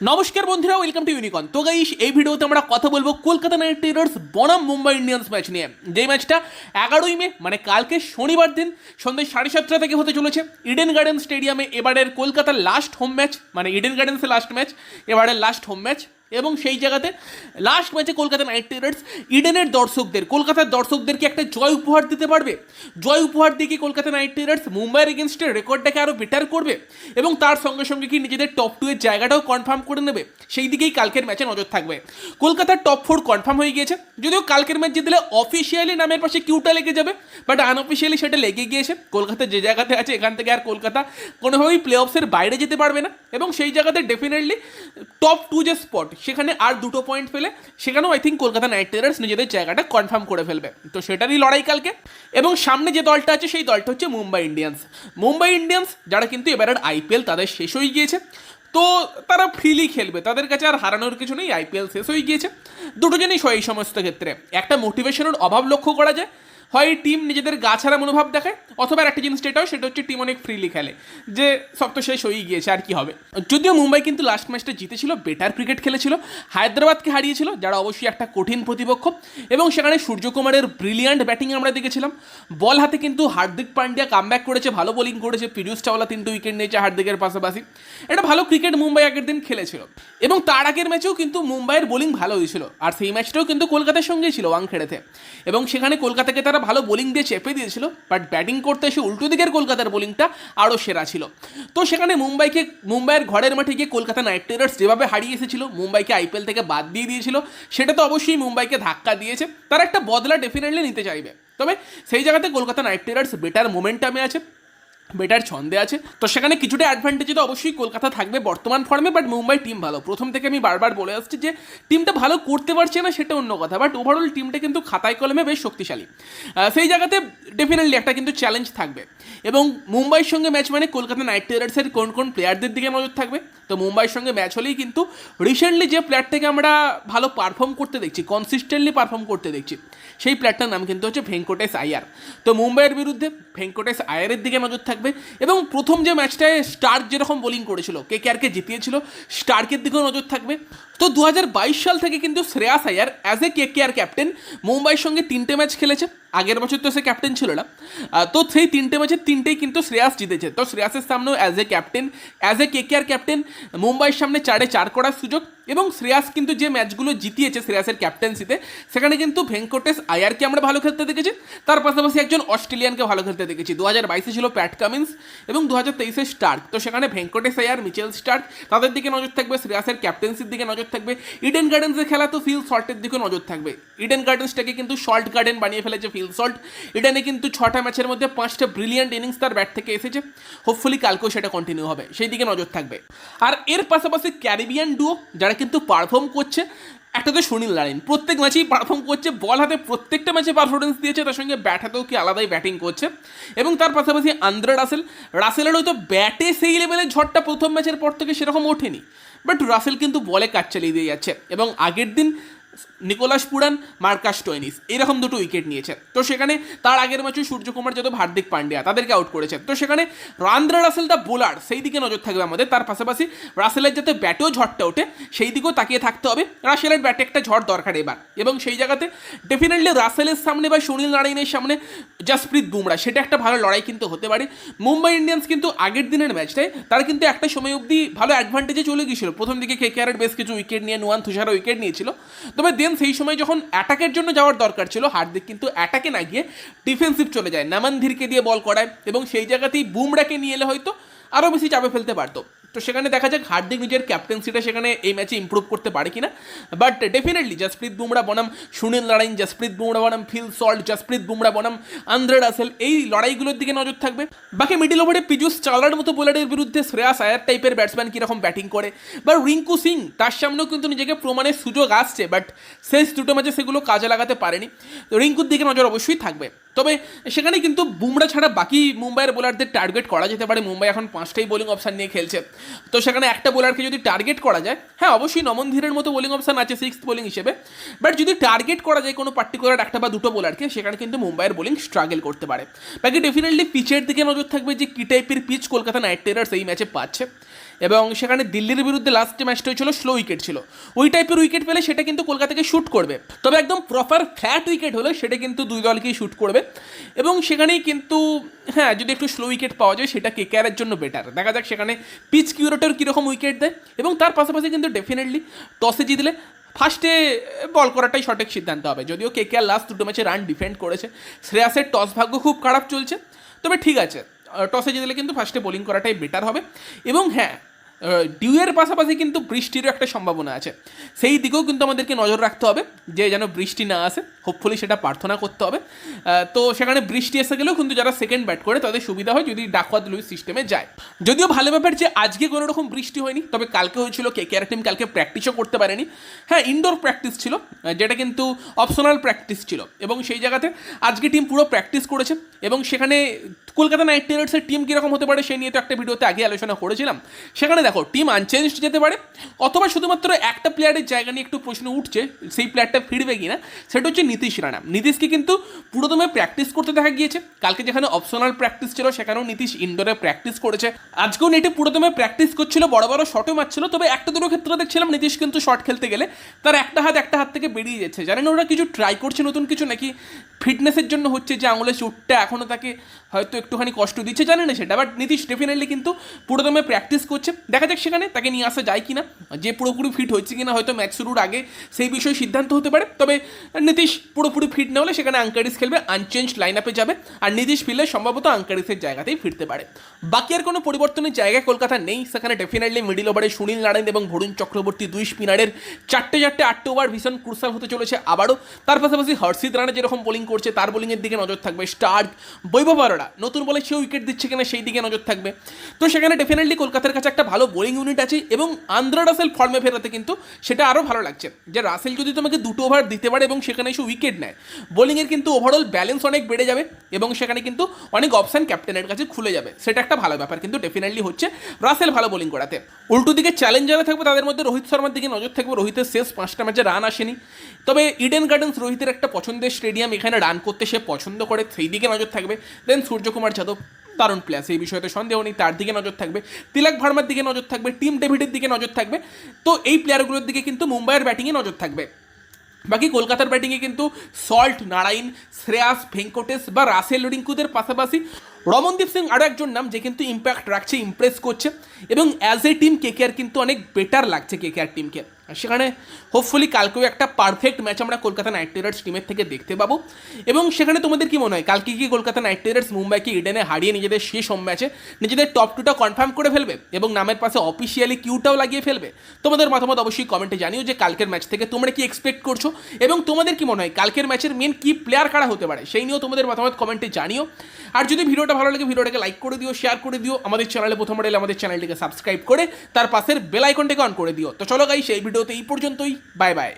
নমস্কার বন্ধুরা welcome to ইউনিকন তো গাইস এই ভিডিওতে আমরা কথা বলব কলকাতা নাইট রাইডার্স বনাম মুম্বাই ইন্ডিয়ান্স ম্যাচ নিয়ে। যেই ম্যাচটা এগারোই মে মানে কালকে শনিবার দিন, সন্ধ্যে সাড়ে সাতটা থেকে হতে চলেছে। ইডেন গার্ডেন স্টেডিয়ামে এবারের কলকাতার লাস্ট হোম ম্যাচ মানে ইডেন গার্ডেন্সের লাস্ট ম্যাচ এবারের লাস্ট হোম ম্যাচ এবং সেই জায়গাতে লাস্ট ম্যাচে কলকাতা নাইট রাইডার্স ইডেনের দর্শকদের, কলকাতার দর্শকদেরকে একটা জয় উপহার দিতে পারবে। জয় উপহার দিয়ে কি কলকাতা নাইট রাইডার্স মুম্বাইয়ের এগেনস্টের রেকর্ডটাকে আরও বেটার করবে? এবং তার সঙ্গে সঙ্গে কি নিজেদের টপ টু এর জায়গাটাও কনফার্ম করে নেবে? সেই দিকেই কালকের ম্যাচে নজর থাকবে। কলকাতার টপ ফোর কনফার্ম হয়ে গিয়েছে। যদিও কালকের ম্যাচ জিতলে অফিসিয়ালি নামের পাশে কিউটা লেগে যাবে বাট আনঅফিসিয়ালি সেটা লেগে গিয়েছে। কলকাতা যে জায়গাতে আছে, এখান থেকে আর কলকাতা কোনোভাবেই প্লে অফসের বাইরে যেতে পারবে না। এবং সেই জায়গাতে ডেফিনেটলি টপ টু যে স্পট সেখানে আর দুটো পয়েন্ট পেলে, সেখানেও I think Kolkata Knight Riders নিজেদের জায়গাটা কনফার্ম করে ফেলবে। তো সেটারই লড়াই কালকে। এবং সামনে যে দলটা আছে, সেই দলটা হচ্ছে মুম্বাই ইন্ডিয়ান্স মুম্বাই ইন্ডিয়ান্স যারা কিন্তু এবারের আইপিএল তাদের শেষ হয়ে গিয়েছে। তো তারা ফ্রিলি খেলবে। তাদের কাছে আর হারানোর কিছু নেই আইপিএল শেষ হয়ে গিয়েছে। দুটো জিনিস হয় এই সমস্ত ক্ষেত্রে। একটা মোটিভেশনের অভাব লক্ষ্য করা যায়। হয় টিম নিজেদের গা ছাড়া মনোভাব দেখায়? অথবা একটা জিনিস যেটা হয়, সেটা হচ্ছে টিম অনেক ফ্রিলি খেলে। যে সব তো শেষ হয়েই গিয়েছে, আর কি হবে? যদিও মুম্বাই কিন্তু লাস্ট ম্যাচটা জিতেছিল বেটার ক্রিকেট খেলেছিল, হায়দ্রাবাদকে হারিয়েছিল, যারা অবশ্যই একটা কঠিন প্রতিপক্ষ। এবং সেখানে সূর্যকুমারের ব্রিলিয়ান্ট ব্যাটিং আমরা দেখেছিলাম। বল হাতে কিন্তু হার্দিক পান্ডিয়া কামব্যাক করেছে, ভালো বোলিং করেছে পিরুজ চাওলা তিনটে উইকেট নিয়েছে হার্দিকের পাশাপাশি। এটা ভালো ক্রিকেট মুম্বাই আগের দিন খেলেছিল। এবং তার আগের ম্যাচেও কিন্তু মুম্বাইয়ের বোলিং ভালো হয়েছিল। আর সেই ম্যাচটাও কিন্তু কলকাতার সঙ্গেই ছিল ওয়াংখেড়েতে। এবং সেখানে কলকাতাকে তারা ভালো বোলিং দিয়ে চেপে দিয়েছিল বাট ব্যাটিং করতে এসে উল্টো দিকের কলকাতার বোলিংটা আরও সেরা ছিল। তো সেখানে মুম্বাইকে, মুম্বাইয়ের ঘরের মাঠে গিয়ে কলকাতা নাইট রাইডার্স যেভাবে হারিয়ে এসেছিল, মুম্বাইকে আইপিএল থেকে বাদ দিয়ে দিয়েছিল, সেটা তো অবশ্যই মুম্বাইকে ধাক্কা দিয়েছে। তারা একটা বদলা ডেফিনেটলি নিতে চাইবে। তবে সেই জায়গাতে কলকাতা নাইট রাইডার্স বেটার মোমেন্টামে আছে। বেটার ছন্দে আছে। তো সেখানে কিছুটা অ্যাডভান্টেজ তো অবশ্যই কলকাতা থাকবে বর্তমান ফর্মে বাট মুম্বাই টিম ভালো। প্রথম থেকে আমি বারবার বলে আসছি যে টিমটা ভালো করতে পারছে না, সেটা অন্য কথা। বাট ওভারঅল টিমটা কিন্তু খাতায় কলমে বেশ শক্তিশালী। সেই জায়গাতে ডেফিনেটলি একটা কিন্তু চ্যালেঞ্জ থাকবে। এবং মুম্বাইয়ের সঙ্গে ম্যাচ মানে কলকাতা নাইট রাইডার্সের কোন কোন প্লেয়ারদের দিকে নজর থাকবে? তো মুম্বাইয়ের সঙ্গে ম্যাচ হলেই কিন্তু রিসেন্টলি যে প্লেয়ারটাকে আমরা ভালো পারফর্ম করতে দেখছি কনসিস্টেন্টলি পারফর্ম করতে দেখছি, সেই প্লেয়ারটার নাম কিন্তু হচ্ছে ভেঙ্কটেশ আয়ার তো মুম্বাইয়ের বিরুদ্ধে ভেঙ্কটেশ আয়ারের দিকে নজর থাকবে এবং প্রথম যে ম্যাচটায় স্টার্ক যেরকম বোলিং করেছিল কে কে আরকে জিতিয়েছিল স্টার্কের দিকেও নজর থাকবে। তো দু হাজার বাইশ সাল থেকে কিন্তু Shreyas Iyer as a K K R captain মুম্বাইয়ের সঙ্গে তিনটে ম্যাচ খেলেছে। আগের বছর তো সে ক্যাপ্টেন ছিল না। তো সেই তিনটে ম্যাচের তিনটেই কিন্তু শ্রেয়াস জিতেছে। তো শ্রেয়াসের সামনেও as a captain as a K K R captain মুম্বাইয়ের সামনে চারে চার করার সুযোগ। এবং শ্রেয়াস কিন্তু যে ম্যাচগুলো জিতিয়েছে শ্রেয়াসের ক্যাপ্টেন্সিতে, সেখানে কিন্তু ভেঙ্কটেশ আয়ারকে আমরা ভালো খেলতে দেখেছি। তার পাশাপাশি একজন অস্ট্রেলিয়ানকে ভালো খেলতে দেখেছি। দু হাজার বাইশে ছিল প্যাট কামিন্স এবং দু হাজার তেইশে স্টার্ক। তো সেখানে ভেঙ্কটেশ আয়ার, মিচেল স্টার্ক, তাদের দিকে নজর থাকবে, শ্রেয়াসের ক্যাপ্টেন্সির দিকে নজর থাকবে। ইডেন গার্ডেন্সের খেলা তো ফিল শর্টের দিকে নজর থাকবে। ইডেন গার্ডেন্সটাকে কিন্তু শর্ট গার্ডেন বানিয়ে ফেলেছে ফিল শর্ট ইডেনে কিন্তু ছটা ম্যাচের মধ্যে পাঁচটা ব্রিলিয়ান্ট ইনিংস তার ব্যাট থেকে এসেছে। হোপফুলি কালকেও সেটা কন্টিনিউ হবে। সেই দিকে নজর থাকবে। আর এর পাশাপাশি ক্যারিবিয়ান ডুও যারা কিন্তু পারফর্ম করছে, একটা তো সুনীল নারায়ণ। প্রত্যেক ম্যাচেই পারফর্ম করছে বল হাতে প্রত্যেকটা ম্যাচে পারফরমেন্স দিয়েছে, তার সঙ্গে ব্যাট হাতেও কি আলাদাই ব্যাটিং করছে। এবং তার পাশাপাশি আন্দ্রা রাসেল, রাসেলের হয়তো ব্যাটে সেই লেভেলের ঝড়টা প্রথম ম্যাচের পর থেকে সেরকম ওঠেনি। বাট রাসেল কিন্তু বলে কাজ চালিয়ে দিয়ে যাচ্ছে। এবং আগের দিন নিকোলাস পুরান, মার্কাস টোয়েনিস। এরকম দুটো উইকেট নিয়েছে। তো সেখানে তার আগের ম্যাচে সূর্যকুমার যাদব হার্দিক পান্ডিয়া, তাদেরকে আউট করেছে। তো সেখানে রান্দ্রা রাসেল দা বোলার সেই দিকে নজর থাকবে আমাদের। তার পাশাপাশি রাসেলের যাতে ব্যাটেও ঝড়টা ওঠে সেই দিকেও তাকিয়ে থাকতে হবে। রাসেলের ব্যাটে একটা ঝড় দরকার এবার। এবং সেই জায়গাতে ডেফিনেটলি রাসেলের সামনে বা সুনীল নারায়ণের সামনে জাসপ্রীত বুমরা, সেটা একটা ভালো লড়াই কিন্তু হতে পারে। মুম্বাই ইন্ডিয়ান্স কিন্তু আগের দিনের ম্যাচটায়, তারা কিন্তু একটা সময় অবধি ভালো অ্যাডভান্টেজে চলে গিয়েছিল। প্রথম দিকে কে কেয়ারের বেশ কিছু উইকেট নিয়ে, নুয়ান তুষারা উইকেট নিয়েছিল। তবে দেন সেই সময় যখন অ্যাটাকের জন্য যাওয়ার দরকার ছিল, হার্দিক কিন্তু অ্যাটাকে না গিয়ে ডিফেন্সিভ চলে যায়। নামানধীরকে দিয়ে বল করায় এবং সেই জায়গাতেই বুমরাকে নিয়ে এলে হয়তো আরও বেশি চাপে ফেলতে পারতো। তো সেখানে দেখা যাক, হার্দিক নিজের ক্যাপ্টেন্সিটা সেখানে এই ম্যাচে ইম্প্রুভ করতে পারে কিনা। বাট ডেফিনেটলি জসপ্রীত বুমরা বনাম সুনীল নারায়ণ জসপ্রীত বুমরা বনাম ফিল সল্ট জসপ্রীত বুমরা বনাম আন্দ্রে রাসেল এই লড়াইগুলোর দিকে নজর থাকবে। বাকি মিডিল ওভারে পিজুস চাওলার মতো বোলারের বিরুদ্ধে শ্রেয়াস আয়ার টাইপের ব্যাটসম্যান কীরকম ব্যাটিং করে। বা রিঙ্কু সিং তার সামনেও কিন্তু নিজেকে প্রমাণের সুযোগ আসছে বাট শেষ দুটো ম্যাচে সেগুলো কাজে লাগাতে পারেনি। তো রিঙ্কুর দিকে নজর অবশ্যই থাকবে। তবে সেখানে কিন্তু বুমরা ছাড়া বাকি মুম্বাইয়ের বোলারদের টার্গেট করা যেতে পারে। মুম্বাই এখন পাঁচটাই বোলিং অপশান নিয়ে খেলছে। তো সেখানে একটা বোলারকে যদি টার্গেট করা যায় হ্যাঁ অবশ্যই নমন ধীরের মতো বোলিং অপশান আছে সিক্স বোলিং হিসেবে। বাট যদি টার্গেট করা যায় কোনো পার্টিকুলার একটা বা দুটো বোলারকে সেখানে কিন্তু মুম্বাইয়ের বোলিং স্ট্রাগল করতে পারে। বাকি ডেফিনেটলি পিচের দিকে নজর থাকবে যে কী টাইপের পিচ কলকাতা নাইট রাইডার্স এই ম্যাচে পাচ্ছে। এবং সেখানে দিল্লির বিরুদ্ধে লাস্ট ম্যাচটা হয়েছিল স্লো উইকেট ছিল। ওই টাইপের উইকেট পেলে সেটা কিন্তু কলকাতাকে শ্যুট করবে। তবে একদম প্রপার ফ্ল্যাট উইকেট হলে সেটা কিন্তু দুই দলকেই শ্যুট করবে। এবং সেখানেই কিন্তু হ্যাঁ যদি একটু স্লো উইকেট পাওয়া যায়, সেটা কেকেআরের জন্য বেটার দেখা যাক সেখানে পিচ কিউরেটর কীরকম উইকেট দেয়। এবং তার পাশাপাশি কিন্তু ডেফিনেটলি টসে জিতলে ফার্স্টে বল করাটাই সঠিক সিদ্ধান্ত হবে। যদিও কেকেআর লাস্ট দুটো ম্যাচে রান ডিফেন্ড করেছে। শ্রেয়াসের টস ভাগ্য খুব খারাপ চলছে। তবে ঠিক আছে। টসে জিতলে কিন্তু ফার্স্টে বোলিং করাটাই বেটার হবে। এবং হ্যাঁ ডিউয়ের পাশাপাশি কিন্তু বৃষ্টিরও একটা সম্ভাবনা আছে। সেই দিকেও কিন্তু আমাদেরকে নজর রাখতে হবে, যে যেন বৃষ্টি না আসে। হোপফুলি সেটা প্রার্থনা করতে হবে। তো সেখানে বৃষ্টি এসে গেলেও কিন্তু যারা সেকেন্ড ব্যাট করে, তাদের সুবিধা হয় যদি ডাকওয়াত লুইস সিস্টেমে যায়। যদিও ভালো ব্যাপার যে আজকে কোনো রকম বৃষ্টি হয়নি, তবে কালকে হয়েছিল, কে কে টিম কালকে প্র্যাকটিসও করতে পারেনি। হ্যাঁ ইনডোর প্র্যাকটিস ছিল যেটা কিন্তু অপশনাল প্র্যাকটিস ছিল। এবং সেই জায়গাতে আজকে টিম পুরো প্র্যাকটিস করেছে। এবং সেখানে কলকাতা নাইট রাইডার্সের টিম কীরকম হতে পারে সেই নিয়ে তো একটা ভিডিওতে আগে আলোচনা করেছিলাম। সেখানে দেখো টিম আনচেঞ্জড যেতে পারে, অথবা শুধুমাত্র একটা প্লেয়ারের জায়গা নিয়ে একটু প্রশ্ন উঠছে, সেই প্লেয়ারটা ফিরবে কিনা, সেটা হচ্ছে নীতিশ রানা। নীতিশকে কিন্তু পুরোদমে প্র্যাকটিস করতে দেখা গিয়েছে। কালকে যেখানে অপশনাল প্র্যাকটিস ছিল, সেখানেও নীতিশ ইনডোরে প্র্যাকটিস করেছে। আজকেও নেটে পুরোদমে প্র্যাকটিস করছিল, বড় বড় শটও মারছিল, তবে একটা দুটো ক্ষেত্রে দেখছিলাম নীতিশ কিন্তু শট খেলতে গেলে তার একটা হাত একটা হাত থেকে বেরিয়ে যাচ্ছে। জানেন ওরা কিছু ট্রাই করছে নতুন কিছু, নাকি ফিটনেসের জন্য হচ্ছে যে আঙুলের চোটটা এখনও তাকে হয়তো একটুখানি কষ্ট দিচ্ছে জানে না সেটা। বাট নীতিশ ডেফিনেটলি কিন্তু পুরোদমে প্র্যাকটিস করছে। দেখা যাক সেখানে তাকে নিয়ে আসা যায় কিনা, যে পুরোপুরি ফিট হচ্ছে কিনা, হয়তো ম্যাচ শুরুর আগে সেই বিষয়ে সিদ্ধান্ত হতে পারে। তবে নীতিশ পুরোপুরি ফিট না হলে সেখানে আঙ্কারিস খেলবে আনচেঞ্জ লাইন আপে যাবে। আর নীতিশ ফিরলে সম্ভবত আঙ্কারিসের জায়গাতেই ফিরতে পারে। বাকি আর কোনো পরিবর্তনের জায়গা কলকাতা নেই। সেখানে ডেফিনেটলি মিডিল ওভারে সুনীল নারায়ণ এবং ভরুণ চক্রবর্তী দুই স্পিনারের চারটে চারটে আটটে ওভার ভীষণ ক্রুসাল হতে চলেছে আবারও। তার পাশাপাশি হর্ষিত রানা যেরকম বোলিং করছে, তার বোলিংয়ের দিকে নজর থাকবে স্টার্ক বৈভব নতুন বলে সে উইকেট দিচ্ছে কিনা সেই দিকে নজর থাকবে। তো সেখানে ডেফিনেটলি কলকাতার কাছে একটা ভালো বোলিং ইউনিট আছে এবং আন্দ্রা রাসেল ফর্মে ফেরাতে কিন্তু সেটা আরও ভালো লাগছে। যে রাসেল যদি তোমাকে দুটো ওভার দিতে পারে এবং সেখানে এসে উইকেট নেয় বোলিংয়ের কিন্তু ওভারঅল ব্যালেন্স অনেক বেড়ে যাবে এবং সেখানে কিন্তু অনেক অপশান ক্যাপ্টেনের কাছে খুলে যাবে। সেটা একটা ভালো ব্যাপার, কিন্তু ডেফিনেটলি হচ্ছে রাসেল ভালো বোলিং করাতে। উল্টো দিকে চ্যালেঞ্জ যারা থাকবে, তাদের মধ্যে রোহিত শর্মার দিকে নজর থাকবে। রোহিতের শেষ পাঁচটা ম্যাচে রান আসেনি। তবে ইডেন গার্ডেন্স রোহিতের একটা পছন্দের স্টেডিয়াম এখানে রান করতে সে পছন্দ করে সেই দিকে নজর থাকবে। দেন সূর্যকুমার যাদব দারুণ প্লেয়ার সেই বিষয়তে সন্দেহ নেই, তার দিকে নজর থাকবে। তিলক ভার্মার দিকে নজর থাকবে, টিম ডেভিডের দিকে নজর থাকবে। তো এই প্লেয়ারগুলোর দিকে কিন্তু মুম্বাইয়ের ব্যাটিংয়ে নজর থাকবে। বাকি কলকাতার ব্যাটিংয়ে কিন্তু সল্ট, নারায়ণ, শ্রেয়াস, ভেঙ্কটেশ বা রাসেল রিঙ্কুদের পাশাপাশি রমনদীপ সিং আরও একজন নাম যে কিন্তু ইম্প্যাক্ট রাখছে ইমপ্রেস করছে। এবং অ্যাজ এ টিম কেকেআর কিন্তু অনেক বেটার লাগছে কেকেআর টিমকে সেখানে হোপফুলি কালকেও একটা পারফেক্ট ম্যাচ আমরা কলকাতা নাইট রাইডার্স টিমের থেকে দেখতে পাবো। এবং সেখানে তোমাদের কি মনে হয়? কালকে কি কলকাতা নাইট রাইডার্স মুম্বাইকে ইডেনে হারিয়ে নিজেদের শেষ হোম ম্যাচে নিজেদের টপ টুটা কনফার্ম করে ফেলবে এবং নামের পাশে অফিসিয়ালি কিউটাও লাগিয়ে ফেলবে? তোমাদের মতামত অবশ্যই কমেন্টে জানিও যে কালকের ম্যাচ থেকে তোমরা কি এক্সপেক্ট করছ এবং তোমাদের কি মনে হয়? কালকের ম্যাচের মেন কি প্লেয়ার কারা হতে পারে? সেই নিয়েও তোমাদের মতামত কমেন্টে জানিও। আর যদি ভিডিওটা ভালো লাগে, ভিডিওটাকে লাইক করে দিও শেয়ার করে দিও, আমাদের চ্যানেলে প্রথমবার এলে আমাদের চ্যানেলটিকে সাবস্ক্রাইব করে, তার পাশের বেল আইকনটাকে অন করে দিও। তো চলো গাই সেই ভিডিওতে এই পর্যন্তই। Bye bye.